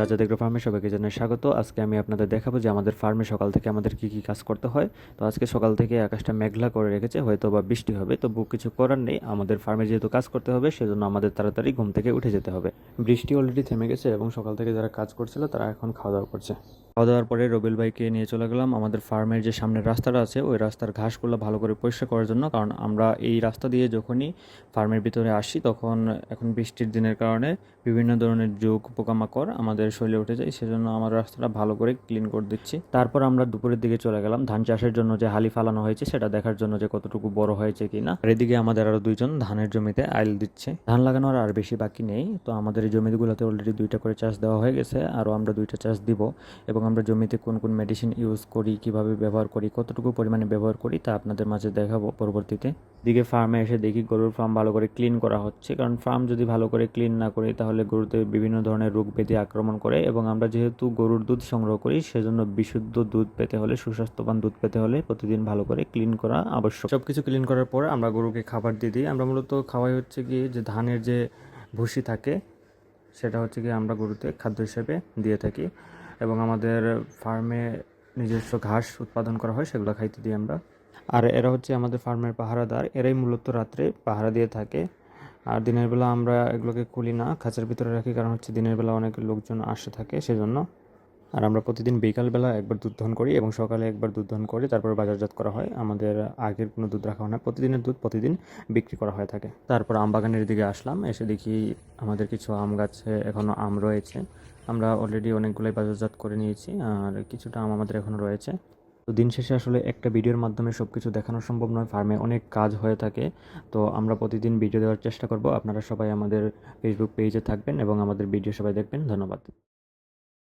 জিন রাজা দেগ্র ফার্মে সবাইকে জানাই স্বাগত। আজকে আমি আপনাদের দেখাবো যে আমাদের ফার্মে সকাল থেকে আমাদের কি কি কাজ করতে হয়। তো আজকে সকাল থেকে আকাশটা মেঘলা করে রেখেছে হয়তো বা বৃষ্টি হবে। তবু কিছু করার নেই, আমাদের ফার্মে যেহেতু কাজ করতে হবে, সেজন্য আমাদের তাড়াতাড়ি ঘুম থেকে উঠে যেতে হবে। বৃষ্টি অলরেডি থেমে গেছে এবং সকাল থেকে যারা কাজ করছিল, তারা এখন খাওয়া দাওয়া করছে। খাওয়া দাওয়ার পরে রবিল ভাইকে নিয়ে চলে গেলাম। আমাদের ফার্মের যে সামনের রাস্তাটা আছে, ওই রাস্তার ঘাসগুলো ভালো করে পরিষ্কার করার জন্য, কারণ আমরা এই রাস্তা দিয়ে যখনই ফার্মের ভিতরে আসি, তখন এখন বৃষ্টির দিনের কারণে বিভিন্ন ধরনের যোগ, পোকামাকড় আমাদের শরীরে উঠে যায়, সেজন্য আমার রাস্তাটা ভালো করে ক্লিন করে দিচ্ছি। তারপর আমরা দুপুরের দিকে চলে গেলাম। ধান চাষের জন্য যে হালি ফালানো হয়েছে, সেটা দেখার জন্য যে কতটুকু বড় হয়েছে কিনা। এদিকে আমাদের আরও দুইজন ধানের জমিতে আইল দিচ্ছে। ধান লাগানোর আর বেশি বাকি নেই। তো আমাদের এই জমিগুলোতে অলরেডি দুইটা করে চাষ দেওয়া হয়ে গেছে। আরও আমরা দুইটা চাষ দিব। এবং আমরা জমিতে কোন কোন মেডিসিন ইউজ করি, কীভাবে ব্যবহার করি, কতটুকু পরিমাণে ব্যবহার করি, তা আপনাদের মাঝে দেখাবো পরবর্তীতে। দিকে ফার্মে এসে দেখি গরুর ফার্ম ভালো করে ক্লিন করা হচ্ছে। কারণ ফার্ম যদি ভালো করে ক্লিন না করি, তাহলে গরুতে বিভিন্ন ধরনের রোগ ব্যাধি আক্রমণ করে এবং আমরা যেহেতু গরুর দুধ সংগ্রহ করি, সেজন্য বিশুদ্ধ দুধ পেতে হলে, সুস্বাস্থ্যবান দুধ পেতে হলে প্রতিদিন ভালো করে ক্লিন করা আবশ্যক। সব কিছু ক্লিন করার পর আমরা গরুকে খাবার দিয়ে দিই। আমরা মূলত খাওয়াই হচ্ছে কি যে ধানের যে ভুসি থাকে, সেটা হচ্ছে কি আমরা গরুতে খাদ্য হিসেবে দিয়ে থাকি এবং আমাদের ফার্মে নিজস্ব ঘাস উৎপাদন করা হয়, সেগুলো খাইতে দিই আমরা। আর এরা হচ্ছে আমাদের ফার্মের পাহারাদার। এরাই মূলত রাত্রে পাহারা দিয়ে থাকে। আর দিনের বেলা আমরা এগুলোকে খুলি না, খাঁচার ভিতরে রাখি, কারণ হচ্ছে দিনের বেলা অনেক লোকজন আসে থাকে সেজন্য। আর আমরা প্রতিদিন বিকালবেলা একবার দুধ দহন করি এবং সকালে একবার দুধ দহন করি তারপর বাজারজাত করা হয়। আমাদের আগের কোনো দুধ রাখা হয় না, প্রতিদিনের দুধ প্রতিদিন বিক্রি করা হয়ে থাকে। তারপর আম বাগানের দিকে আসলাম, এসে দেখি আমাদের কিছু আম গাছে এখনও আম রয়েছে। আমরা অলরেডি অনেকগুলোই বাজারজাত করে নিয়েছি, আর কিছুটা আম আমাদের এখনও রয়েছে। তো দিন শেষে আসলে একটা ভিডিওর মাধ্যমে সব কিছু দেখানো সম্ভব নয়, ফার্মে অনেক কাজ হয়ে থাকে। তো আমরা প্রতিদিন ভিডিও দেওয়ার চেষ্টা করব। আপনারা সবাই আমাদের ফেসবুক পেজে থাকবেন এবং আমাদের ভিডিও সবাই দেখবেন। ধন্যবাদ।